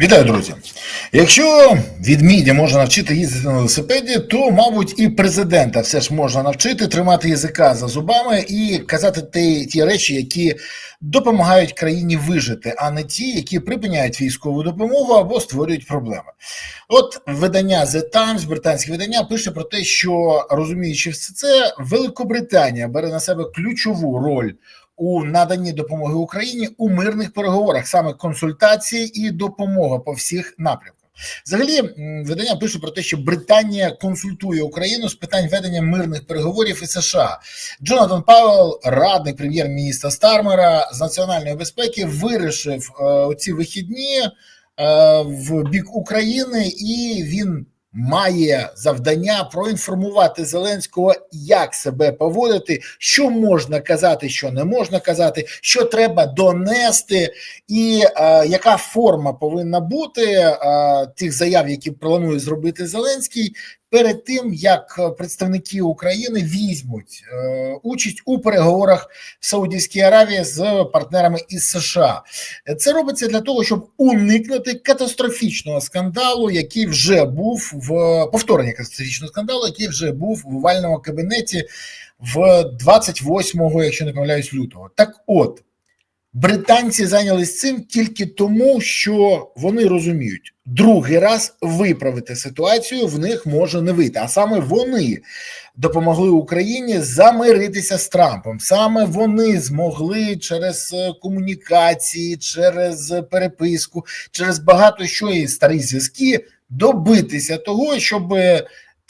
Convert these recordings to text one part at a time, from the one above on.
Вітаю, друзі! Якщо відміді можна навчити їздити на велосипеді, то, мабуть, і президента все ж можна навчити тримати язика за зубами і казати ті, ті речі, які допомагають країні вижити, а не ті, які припиняють військову допомогу або створюють проблеми. От видання The Times, британське видання, пише про те, що розуміючи все це, Великобританія бере на себе ключову роль у наданні допомоги Україні у мирних переговорах, саме консультації і допомога по всіх напрямках. Взагалі, видання пише про те, що Британія консультує Україну з питань ведення мирних переговорів із США. Джонатан Павел, радник прем'єр-міністра Стармера з національної безпеки, вирішив е, ці вихідні е, в бік України, і він має завдання проінформувати Зеленського, як себе поводити, що можна казати, що не можна казати, що треба донести, і е, яка форма повинна бути е, тих заяв, які планує зробити Зеленський. Перед тим як представники України візьмуть е, участь у переговорах в Саудівській Аравії з партнерами із США, це робиться для того, щоб уникнути катастрофічного скандалу, який вже був в повторення катастрофічного скандалу, який вже був в овальному кабінеті в 28-го, якщо не помиляюсь, лютого. Так, от британці зайнялись цим тільки тому, що вони розуміють, другий раз виправити ситуацію в них може не вийти. А саме вони допомогли Україні замиритися з Трампом. Саме вони змогли через е, комунікації, через переписку, через багато що і старі зв'язки добитися того, щоб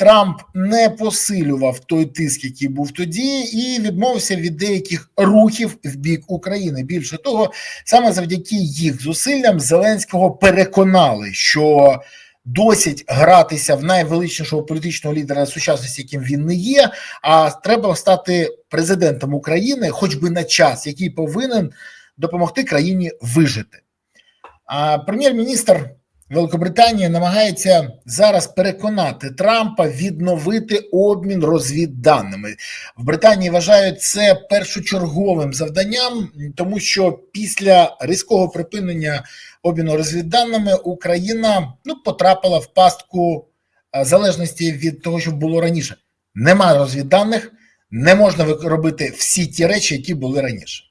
Трамп не посилював той тиск, який був тоді, і відмовився від деяких рухів в бік України. Більше того, саме завдяки їх зусиллям Зеленського переконали, що досить гратися в найвеличнішого політичного лідера сучасності, яким він не є. А треба стати президентом України, хоч би на час, який повинен допомогти країні вижити. А прем'єр-міністр. Великобританія намагається зараз переконати Трампа відновити обмін розвідданими в Британії. Вважають це першочерговим завданням, тому що після різкого припинення обміну розвідданими Україна ну потрапила в пастку залежності від того, що було раніше. Немає розвідданих, не можна робити всі ті речі, які були раніше.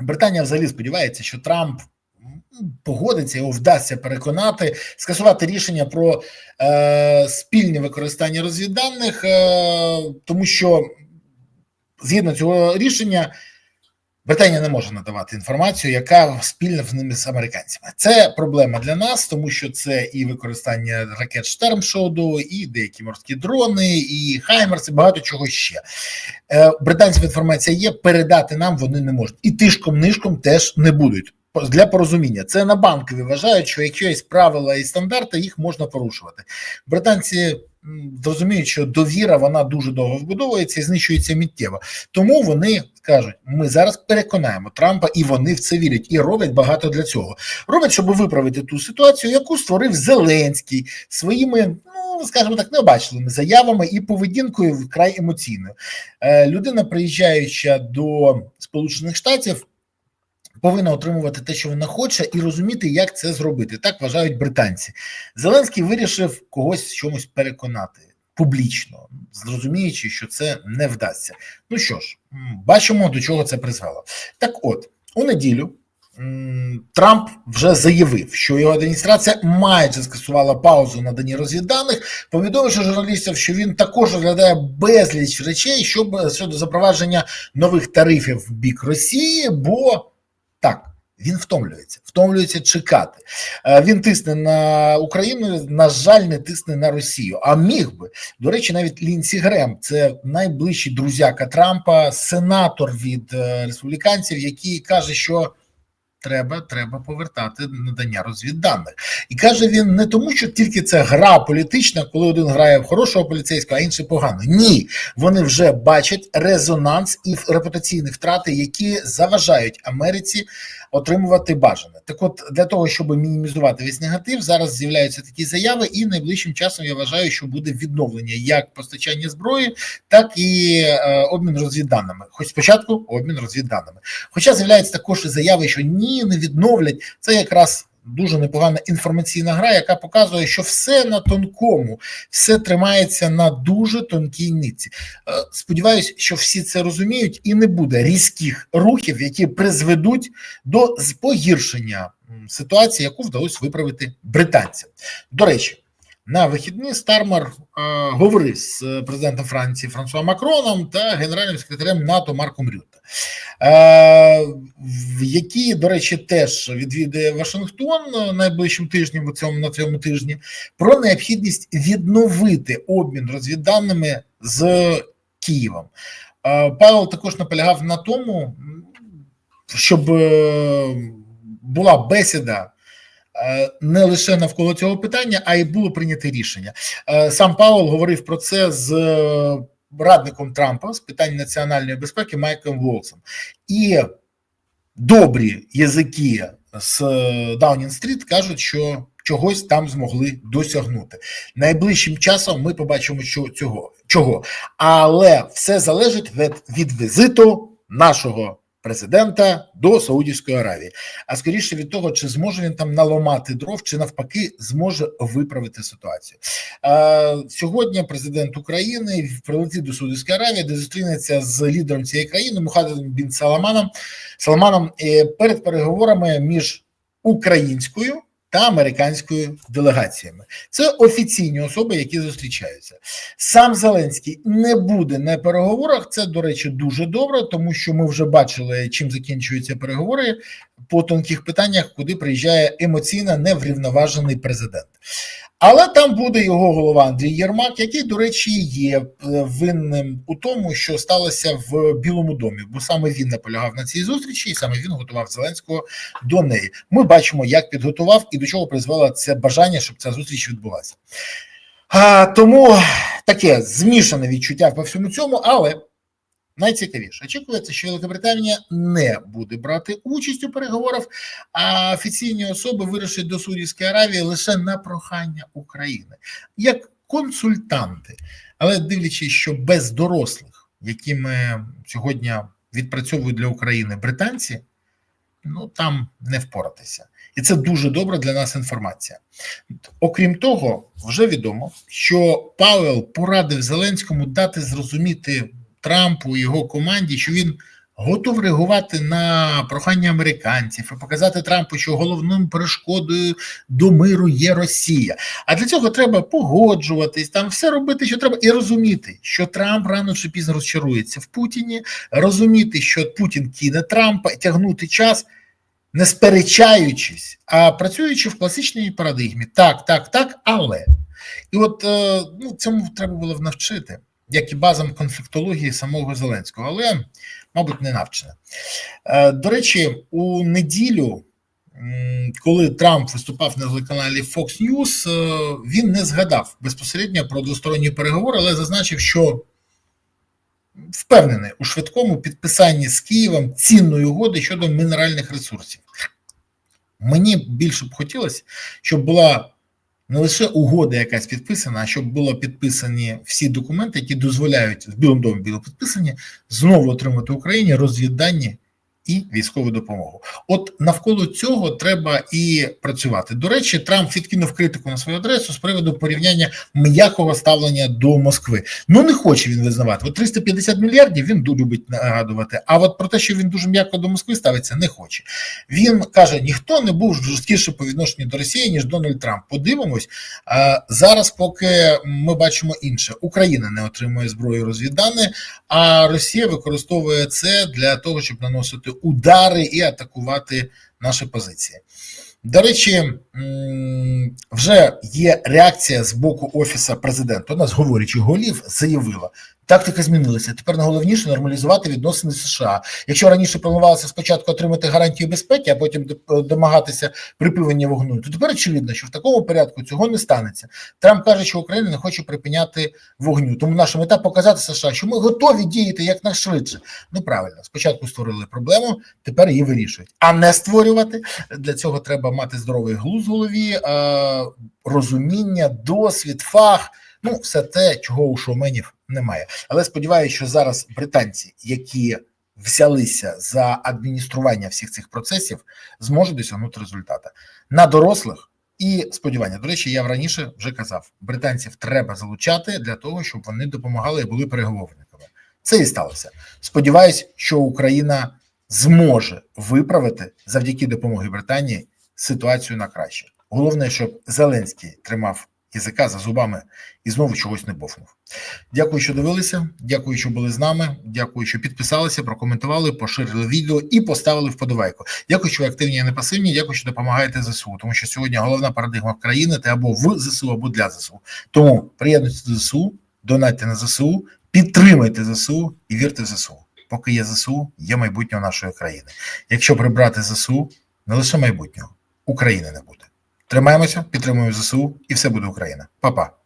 Британія взагалі сподівається, що Трамп погодиться, його вдасться переконати, скасувати рішення про е, спільне використання розвідданих, е, тому що згідно цього рішення. Британія не може надавати інформацію, яка спільна в ними з американцями. Це проблема для нас, тому що це і використання ракет Штермшоду, і деякі морські дрони, і Хаймерс, і багато чого ще. Е, Британців інформація є, передати нам вони не можуть. І тишком нишком теж не будуть для порозуміння. Це на банкові вважають, що якщо є правила і стандарти, їх можна порушувати. Британці розуміють, що довіра вона дуже довго вбудовується і знищується миттєво. Тому вони кажуть: ми зараз переконаємо Трампа, і вони в це вірять, і роблять багато для цього. Роблять, щоб виправити ту ситуацію, яку створив Зеленський своїми. Ну, скажімо так, необачливими заявами і поведінкою вкрай емоційною. Е, людина, приїжджаючи до Сполучених Штатів, повинна отримувати те, що вона хоче, і розуміти, як це зробити. Так вважають британці. Зеленський вирішив когось чомусь переконати публічно, зрозуміючи, що це не вдасться. Ну що ж, бачимо, до чого це призвело. Так, от у неділю. Трамп вже заявив, що його адміністрація майже скасувала паузу на дані розвідданих, повідомивши журналістів, що він також розглядає безліч речей щоб щодо запровадження нових тарифів в бік Росії, бо так, він втомлюється, втомлюється чекати. Е, він тисне на Україну, на жаль, не тисне на Росію. А міг би до речі, навіть Лінсі Грем, це найближчий друзяка Трампа, сенатор від е, республіканців, який каже, що. Треба треба повертати надання розвідданих, і каже він не тому, що тільки це гра політична, коли один грає в хорошого поліцейського, а інший погано. Ні, вони вже бачать резонанс і репутаційні втрати, які заважають Америці отримувати бажане. Так, от для того, щоб мінімізувати весь негатив, зараз з'являються такі заяви, і найближчим часом я вважаю, що буде відновлення як постачання зброї, так і е, обмін розвідданими. Хоч спочатку обмін розвідданими. Хоча з'являються також і заяви, що ні, не відновлять це якраз дуже непогана інформаційна гра, яка показує, що все на тонкому, все тримається на дуже тонкій нитці. Е, Сподіваюсь, що всі це розуміють, і не буде різких рухів, які призведуть до погіршення ситуації, яку вдалося виправити британцям. До речі. На вихідні Стармер е, говорив з е, президентом Франції Франсуа Макроном та генеральним секретарем НАТО Марком в які, до речі, теж відвідає Вашингтон е, найближчим тижнем у цьому на цьому тижні про необхідність відновити обмін розвідданими з Києвом. Е, Павел також наполягав на тому, щоб е, була бесіда е, не лише навколо цього питання, а й було прийнято рішення. Е, Сам Павел говорив про це з е, радником Трампа з питань національної безпеки Майком Волсом. І добрі язики з Даунінг-стріт кажуть, що чогось там змогли досягнути. Найближчим часом ми побачимо, що цього чого, але все залежить від, від візиту нашого президента до Саудівської Аравії. А скоріше від того, чи зможе він там наламати дров, чи навпаки зможе виправити ситуацію. Сьогодні президент України прилетить до Саудівської Аравії, де зустрінеться з лідером цієї країни Мухаддом Бін Саламаном Саламаном перед переговорами між українською та американською делегаціями. Це офіційні особи, які зустрічаються. Сам Зеленський не буде на переговорах. Це, до речі, дуже добре, тому що ми вже бачили, чим закінчуються переговори по тонких питаннях, куди приїжджає емоційно неврівноважений президент. Але там буде його голова Андрій Єрмак, який, до речі, є е, винним у тому, що сталося в Білому домі, бо саме він наполягав на цій зустрічі, і саме він готував Зеленського до неї. Ми бачимо, як підготував і до чого призвело це бажання, щоб ця зустріч відбулася. А, тому таке змішане відчуття по всьому цьому, але найцікавіше очікується, що Великобританія не буде брати участь у переговорах, а офіційні особи вирішать до Саудівської Аравії лише на прохання України як консультанти, але дивлячись, що без дорослих, які ми сьогодні відпрацьовують для України британці, ну там не впоратися. І це дуже добра для нас інформація. Окрім того, вже відомо, що Павел порадив Зеленському дати зрозуміти Трампу і його команді, що він готов реагувати на прохання американців і показати Трампу, що головною перешкодою до миру є Росія. А для цього треба погоджуватись, там все робити, що треба, і розуміти, що Трамп рано чи пізно розчарується в Путіні, розуміти, що Путін кине Трампа, тягнути час. Не сперечаючись, а працюючи в класичній парадигмі, так, так, так, але. І от е, ну, цьому треба було навчити, як і базам конфліктології самого Зеленського, але, мабуть, не навчена. Е, До речі, у неділю, коли Трамп виступав на телеканалі Fox News, е, він не згадав безпосередньо про двосторонні переговори, але зазначив, що впевнений у швидкому підписанні з Києвом цінної угоди щодо мінеральних ресурсів. Мені більше б хотілося, щоб була не лише угода якась підписана, а щоб були підписані всі документи, які дозволяють в Білому домі було підписані, знову отримати Україні розвіддані і військову допомогу. От навколо цього треба і працювати. До речі, Трамп відкинув критику на свою адресу з приводу порівняння м'якого ставлення до Москви. Ну не хоче він визнавати. От 350 мільярдів він любить нагадувати. А от про те, що він дуже м'яко до Москви ставиться, не хоче. Він каже: ніхто не був жорсткіше по відношенню до Росії ніж Дональд Трамп. Подивимось зараз, поки ми бачимо інше, Україна не отримує зброю розвіддані, а Росія використовує це для того, щоб наносити удари і атакувати наші позиції. До речі, вже є реакція з боку офісу президента. У нас говорячи голів заявила. Тактика змінилася. Тепер найголовніше нормалізувати відносини США. Якщо раніше планувалося спочатку отримати гарантію безпеки, а потім домагатися припинення вогню, то тепер очевидно, що в такому порядку цього не станеться. Трамп каже, що Україна не хоче припиняти вогню. Тому наша мета показати США, що ми готові діяти якнайшвидше. Ну правильно, спочатку створили проблему, тепер її вирішують. А не створювати для цього треба мати здоровий глузд в голові, розуміння, досвід, фах. Ну, все те, чого у шоуменів немає. Але сподіваюся, що зараз британці, які взялися за адміністрування всіх цих процесів, зможуть досягнути результата на дорослих. І сподівання, до речі, я раніше вже казав: британців треба залучати для того, щоб вони допомагали і були переговорниками. Це і сталося. Сподіваюсь, що Україна зможе виправити завдяки допомоги Британії ситуацію на краще. Головне, щоб Зеленський тримав язика за зубами і знову чогось не бовнув. Дякую, що дивилися. Дякую, що були з нами. Дякую, що підписалися, прокоментували, поширили відео і поставили вподобайку. Дякую, що ви активні і не пасивні. Дякую, що допомагаєте ЗСУ. Тому що сьогодні головна парадигма країни це або в ЗСУ, або для ЗСУ. Тому приєднуйтесь до ЗСУ, донатьте на ЗСУ, підтримайте ЗСУ і вірте в ЗСУ. Поки є ЗСУ, є майбутнє нашої країни. Якщо прибрати ЗСУ, не лише майбутнього, України не буде. Тримаємося, підтримуємо ЗСУ, і все буде Україна. Па-па.